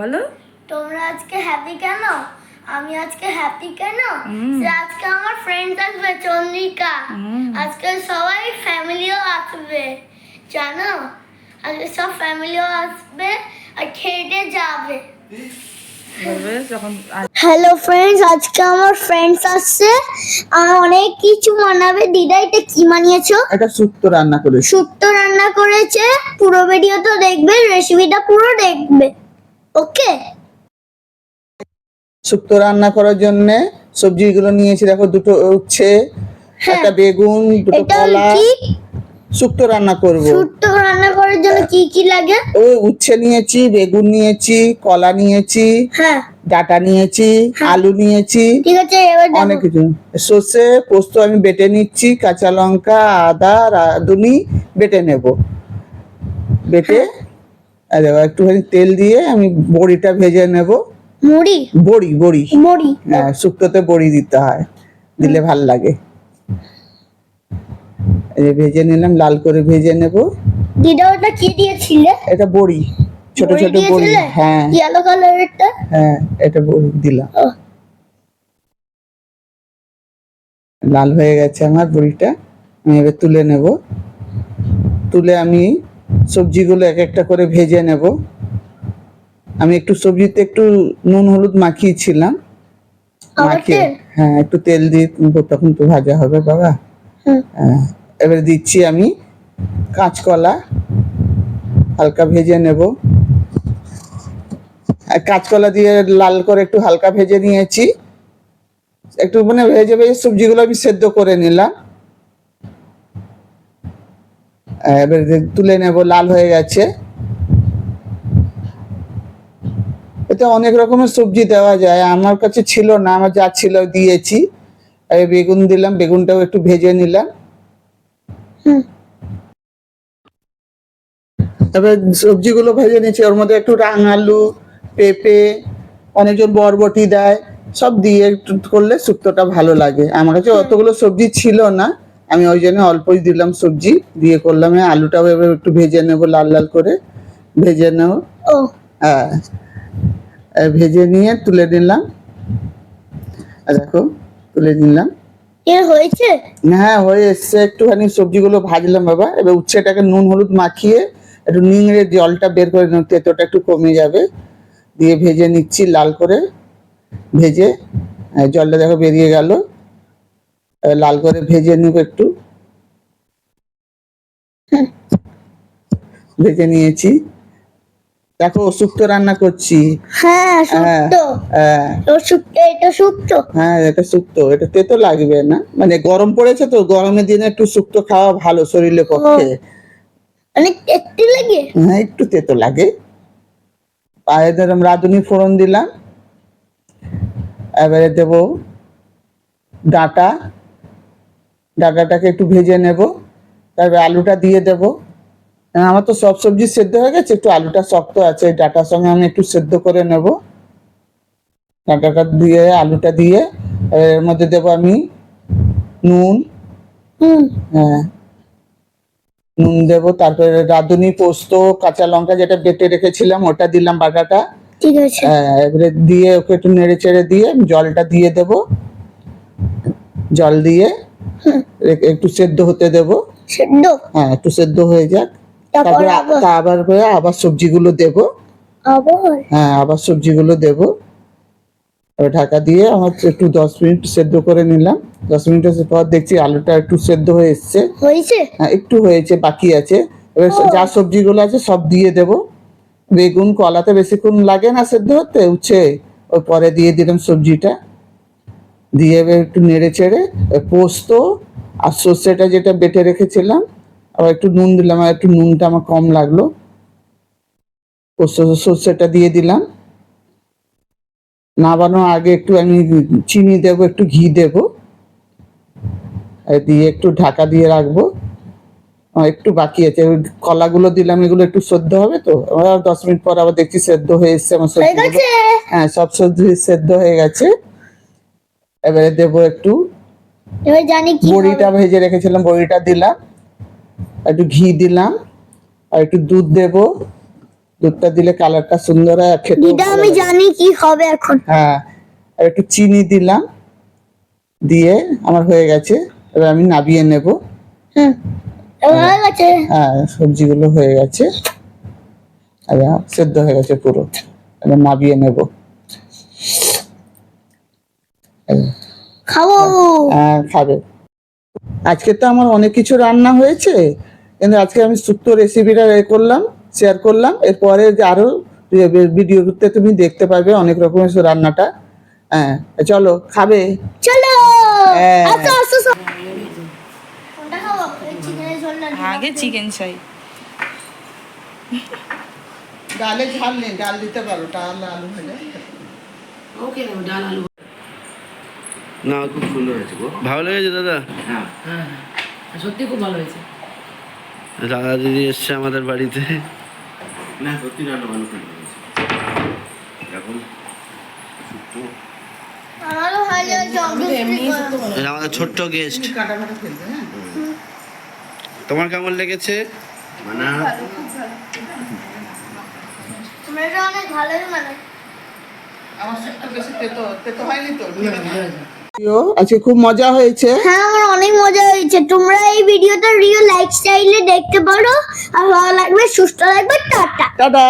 বলো। তোমরা আজকে হ্যাপি কেন? আমি আজকে হ্যাপি কেন? আজকে আমার ফ্রেন্ড আসবে চন্দ্রিকা। আজকে সবাই ফ্যামিলিও আসবে জানো? আজকে সব ফ্যামিলিও আসবে আর খেটে যাবে। হ্যালো ফ্রেন্ডস আজকে আমার ফ্রেন্ডস আসছে। আমার অনেক কিছু বানাবে দিদা এটা কি বানিয়েছো? একটা শুক্তো রান্না করেছি। শুক্তো রান্না করেছে। পুরো ভিডিও তো দেখবে রেসিপিটা পুরো দেখবে। ওকে। শুক্তো রান্না করার জন্য সবজিগুলো নিয়েছি দেখো দুটো উচ্ছে হ্যাঁ। একটা বেগুন দুটো কলা। শুক্তো রান্না করব। শুক্তো রান্না করার জন্য কি কি লাগে? ওই উচ্ছে নিয়েছি বেগুন নিয়েছি কলা নিয়েছি হ্যাঁ। ডাটা নিয়েছি আলু নিয়েছি। ঠিক আছে এবার। অনেক কিছু। সর্ষে পোস্ত আমি বেটে নিচ্ছি কাঁচা লঙ্কা আদা রাঁধুনি বেটে নেব। বেটে দেখো একটুখানি তেল দিয়ে আমি বড়িটা ভেজে নেব। মুড়ি? বড়ি বড়ি। বড়ি হ্যাঁ শুক্তোতে বড়ি দিতে হয় দিলে ভালো লাগে। এই ভেজে নিলাম লাল করে ভেজে নেব। দিদা ওটা কি দিয়েছিলে? এটা বড়ি ছোট ছোট বড়ি হ্যাঁ। ইয়েলো কালারেরটা হ্যাঁ এটা বড়ি দিলাম। লাল হয়ে গেছে আমার বড়িটা আমি এবার তুলে নেব। তুলে আমি সবজিগুলো এক একটা করে ভেজে নেব। আমি একটু সবজিতে একটু নুন হলুদ মাখিয়েছিলাম। মাখিয়ে হ্যাঁ একটু তেল দিয়ে তখন তো ভাজা হবে বাবা। হ্যাঁ এবার দিচ্ছি আমি কাঁচকলা। হালকা ভেজে নেব। আর কাঁচকলা দিয়ে লাল করে একটু হালকা ভেজে নিয়েছি। একটু মানে ভেজে ভেজে সবজিগুলো আমি সেদ্ধ করে নিলাম। এবার তুলে নেব লাল হয়ে গেছে। এতে অনেক রকমের সবজি দেওয়া যায়। আমার কাছে ছিল না আমার যা ছিল দিয়েছি। বেগুন দিলাম বেগুনটাও একটু ভেজে নিলাম। এবার সবজিগুলো ভেজে নিয়েছি। ওর মধ্যে একটু রাঙালু পেঁপে অনেকজন বরবটি দেয়। সব দিয়ে একটু করলে শুক্তোটা ভালো লাগে। আমার কাছে অতগুলো সবজি ছিল না। আমি ওই জন্য অল্পই দিলাম সবজি দিয়ে করলাম এই আলুটাও এবার একটু ভেজে নেব লাল লাল করে। ভেজে নেব ও। হ্যাঁ। ভেজে নিয়ে তুলে নিলাম। দেখো তুলে নিলাম। হয়েছে? হ্যাঁ হয়ে এসছে। একটুখানি সবজিগুলো ভাজলাম বাবা। এবার উচ্ছেটাকে নুন হলুদ মাখিয়ে একটু নিংড়ে জলটা বের করে নিলাম তেতোটা একটু কমে যাবে। দিয়ে ভেজে নিচ্ছি লাল করে। ভেজে জলটা দেখো বেরিয়ে গেল। লাল করে ভেজে নিব একটু। ভেজে নিয়েছি। দেখো শুক্তো রান্না করছি। হ্যাঁ শুক্তো হ্যাঁ। এটা শুক্তো হ্যাঁ এটা শুক্তো এটা তেতো লাগবে না। মানে গরম পড়েছে তো গরমের দিনে একটু শুক্তো খাওয়া ভালো শরীরের পক্ষে। অনেক টেস্টি লাগে? হ্যাঁ একটু তেতো লাগে। পায়ে ধরুন রাঁধুনি ফোড়ন দিলাম। এবারে দেব ডাঁটা। ডাঁটাটাকে একটু ভেজে নেব তারপরে আলুটা দিয়ে দেব। হ্যাঁ, আমার তো সব সবজি সেদ্ধ হয়ে গেছে একটু আলুটা শক্ত আছে ডাঁটার সঙ্গে আমি একটু সেদ্ধ করে নেব। ডাটাটা দিয়ে আলুটা দিয়ে এর মধ্যে দেব আমি নুন। হুম। হ্যাঁ। নুন দেবো তারপরে রাঁধুনি পোস্ত কাঁচা লঙ্কা যেটা বেটে রেখেছিলাম ওটা দিলাম বাটাটা। ঠিক আছে। হ্যাঁ, এবারে দিয়ে ওকে একটু নেড়ে চেড়ে দিয়ে জলটা দিয়ে দেব। জল দিয়ে একটু সেদ্ধ হতে দেব। সেদ্ধ? হ্যাঁ একটু সেদ্ধ হয়ে যাক। তারপর আবার- আবার করে আবার সবজিগুলো দেব। আবার? হ্যাঁ আবার সবজিগুলো দেব। ঢাকা দিয়ে আমার একটু দশ মিনিট সেদ্ধ করে নিলাম। দশ মিনিটের পর দেখছি আলুটা একটু সেদ্ধ হয়ে এসছে। হয়েছে? হ্যাঁ একটু হয়েছে বাকি আছে। এবার যা সবজিগুলো আছে সব দিয়ে দেব। বেগুন কলাতে বেশিক্ষণ লাগে না সেদ্ধ হতে উচ্ছে। ওই পরে দিয়ে দিলাম সবজিটা। দিয়ে এবার একটু নেড়ে চেড়ে পোস্ত আর সর্ষেটা যেটা বেটে রেখেছিলাম আবার একটু নুন দিলাম আর একটু নুনটা আমার কম লাগল। পোস্ত সর্ষেটা দিয়ে দিলাম। নামানোর আগে একটু আমি চিনি দেব একটু ঘি দেব। দিয়ে একটু ঢাকা দিয়ে রাখব। একটু বাকি আছে কলাগুলো দিলাম এগুলো একটু সেদ্ধ হবে তো? আবার দশ মিনিট পর আবার দেখছি সেদ্ধ হয়ে এসছে আমার হয়ে হ্যাঁ সব সবজি সেদ্ধ হয়ে গেছে। এবারে দেবো একটু এবার জানি কি বড়িটা ভেজে রেখেছিলাম বড়িটা দিলাম একটু ঘি দিলাম আর একটু দুধ দেব। দুধটা দিলে কালারটা সুন্দর হয় আর খেতেও দিদা আমি জানি কি হবে এখন। হ্যাঁ আর একটু চিনি দিলাম দিয়ে আমার হয়ে গেছে এবার আমি নাবিয়ে নেব। হ্যাঁ হয়ে গেছে। হ্যাঁ সবজিগুলো হয়ে গেছে। এবার সেদ্ধ হয়ে গেছে পুরো এবার নাবিয়ে নেব। খাব। হ্যাঁ খাবে। আজকে তো আমার অনেক কিছু রান্না হয়েছে। কিন্তু আজকে আমি শুক্তো রেসিপিটা এ করলাম শেয়ার করলাম। এরপরে যে আরও ভিডিওতে তুমি দেখতে পাবে অনেক রকমের রান্নাটা। হ্যাঁ চলো খাবে। চলো! হ্যাঁ। আগে চিকেন চাই। ডালে ঝাল নেই ডাল দিতে পারো ডাল আলু ভাজা ওকে ডাল আলু। না খুব সুন্দর হয়েছে গো। ভালো লেগেছে দাদা? হ্যাঁ। হ্যাঁ সত্যি খুব ভালো হয়েছে। দাদা দিদি এসছে আমাদের বাড়িতে। না সত্যি রান্না ভালো করে শুক্তো। আমাদের ছোট্ট গেস্ট। কাটা কাটা ফেলবে হ্যাঁ। তোমার কেমন লেগেছে? মানে। অনেক ভালোই মানে। আমার একটু বেশি তেতো তেতো হয়নি তো? আজকে খুব মজা হয়েছে। হ্যাঁ আমার অনেক মজা হয়েছে। তোমরা এই ভিডিওটা রিয়েল লাইফস্টাইলে দেখতে পারো। আর ভালো লাগবে সুস্থ লাগবে টাটা। টাটা।